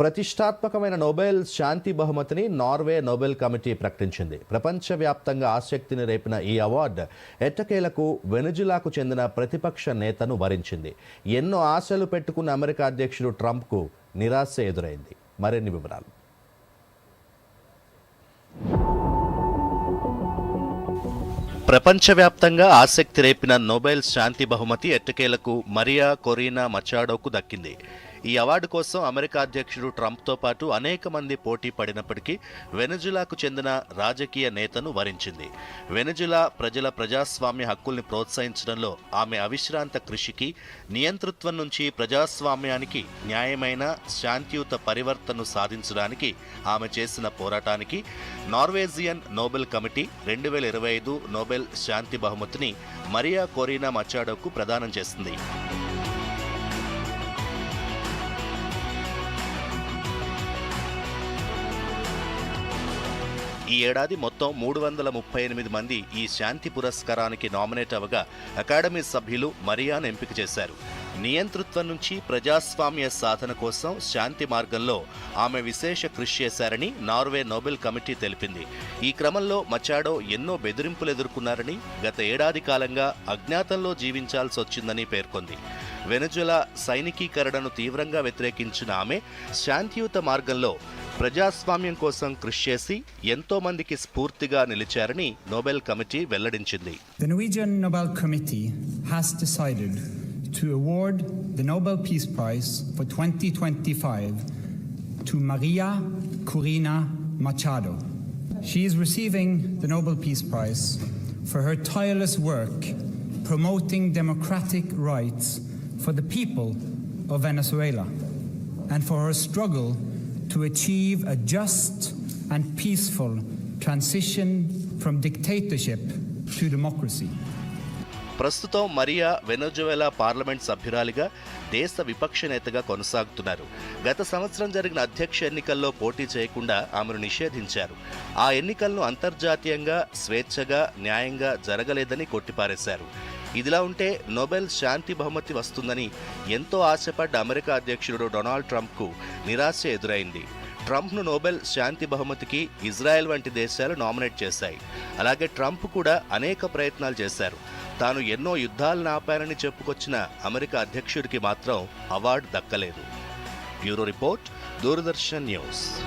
ప్రతిష్టాత్మకమైన నోబెల్ శాంతి బహుమతిని Norway Nobel committee ప్రకటించింది. ప్రపంచవ్యాప్తంగా ఆసక్తిని రేపిన ఈ అవార్డు ఎట్టకేలకు వెనుజులాకు చెందిన ప్రతిపక్ష నేతను వరించింది. ఎన్నో ఆశలు పెట్టుకున్న అమెరికా అధ్యక్షుడు ట్రంప్కు నిరాశ ఎదురైంది. మరిన్ని వివరాలు. ప్రపంచవ్యాప్తంగా ఆసక్తి రేపిన నోబెల్ శాంతి బహుమతి ఎట్టకేలకు మరియా కొరీనా మచాడోకు దక్కింది. ఈ అవార్డు కోసం అమెరికా అధ్యక్షుడు ట్రంప్తో పాటు అనేక మంది పోటీ పడినప్పటికీ వెనజులాకు చెందిన రాజకీయ నేతను వరించింది. వెనజులా ప్రజల ప్రజాస్వామ్య హక్కుల్ని ప్రోత్సహించడంలో ఆమె అవిశ్రాంత కృషికి నియంతృత్వం నుంచి ప్రజాస్వామ్యానికి న్యాయమైన శాంతియుత పరివర్తనను సాధించడానికి ఆమె చేసిన పోరాటానికి నార్వేజియన్ నోబెల్ కమిటీ రెండు వేల ఇరవై ఐదు నోబెల్ శాంతి బహుమతిని మరియా కోరీనా మచాడోకు ప్రదానం చేసింది. ఈ ఏడాది మొత్తం మూడు వందల ముప్పై ఎనిమిది మంది ఈ శాంతి పురస్కారానికి నామినేట్ అవగా అకాడమీ సభ్యులు మరియాను ఎంపిక చేశారు. నియంతృత్వం నుంచి ప్రజాస్వామ్య సాధన కోసం శాంతి మార్గంలో ఆమె విశేష కృషి చేశారని నార్వే నోబెల్ కమిటీ తెలిపింది. ఈ క్రమంలో మచాడో ఎన్నో బెదిరింపులు ఎదుర్కొన్నారని గత ఏడాది కాలంగా అజ్ఞాతంలో జీవించాల్సి వచ్చిందని పేర్కొంది. వెనుజులా సైనికీకరణను తీవ్రంగా వ్యతిరేకించిన ఆమె శాంతియుత మార్గంలో ప్రజాస్వామ్యం కోసం కృషి చేసి ఎంతో మందికి స్ఫూర్తిగా నిలిచారని నోబెల్ కమిటీ వెల్లడించింది The Norwegian Nobel Committee has decided to award the Nobel Peace Prize for 2025 to Maria Corina Machado. She is receiving the Nobel Peace Prize for her tireless work promoting democratic rights for the people of Venezuela and for her struggle to achieve a just and peaceful transition from dictatorship to democracy. ప్రస్తుతం Mariya వెనజువెలా parliament సభ్యురాలిగా దేశ విపక్ష నేతగా కొనసాగుతున్నారు. గత సంవత్సరం జరిగిన అధ్యక్ష ఎన్నికల్లో పోటీ చేయకుండా ఆమెను నిషేధించారు. ఆ ఎన్నికలను అంతర్జాతీయంగా స్వేచ్ఛగా న్యాయంగా జరగలేదని కొట్టిపారేశారు. ఇదిలా ఉంటే నోబెల్ శాంతి బహుమతి వస్తుందని ఎంతో ఆశపడ్డ అమెరికా అధ్యక్షుడు డొనాల్డ్ ట్రంప్కు నిరాశ ఎదురైంది. ట్రంప్ను నోబెల్ శాంతి బహుమతికి ఇజ్రాయెల్ వంటి దేశాలు నామినేట్ చేశాయి. అలాగే ట్రంప్ కూడా అనేక ప్రయత్నాలు చేశారు. తాను ఎన్నో యుద్ధాలను ఆపానని చెప్పుకొచ్చిన అమెరికా అధ్యక్షుడికి మాత్రం అవార్డు దక్కలేదు. Bureau report Doordarshan news.